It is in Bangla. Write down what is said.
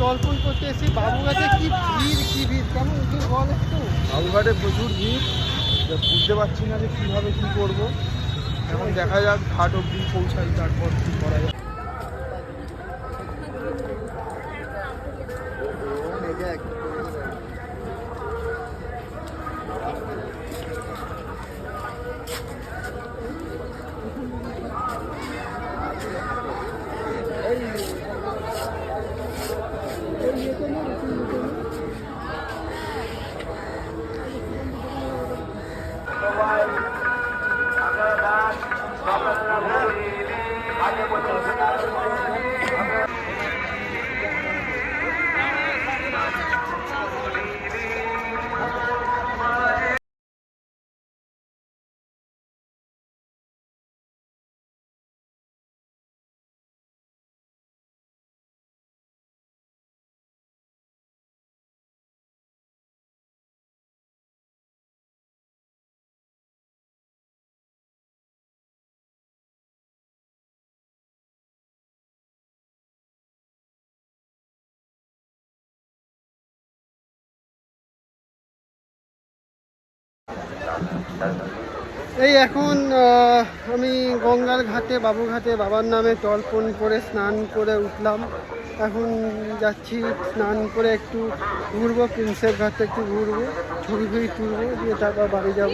আমরা করতে এসেছি বাবুঘাটে কি ভিড় কি ভিড়? কেমন ভিড় বল একটু? বাবুঘাটে প্রচুর ভিড়। বুঝতে পারছি না যে কীভাবে কী করব। এখন দেখা যাক, ঘাট অব্দি পৌঁছাই, তারপর কী করা যায়। এই এখন আমি গঙ্গার ঘাটে বাবুঘাটে বাবার নামে তর্পণ করে স্নান করে উঠলাম। এখন যাচ্ছি স্নান করে একটু ঘুরবো, প্রিন্সের ঘাটে একটু ঘুরবো, ছবি ঘুরি তুলবো, দিয়ে তারপর বাড়ি যাব।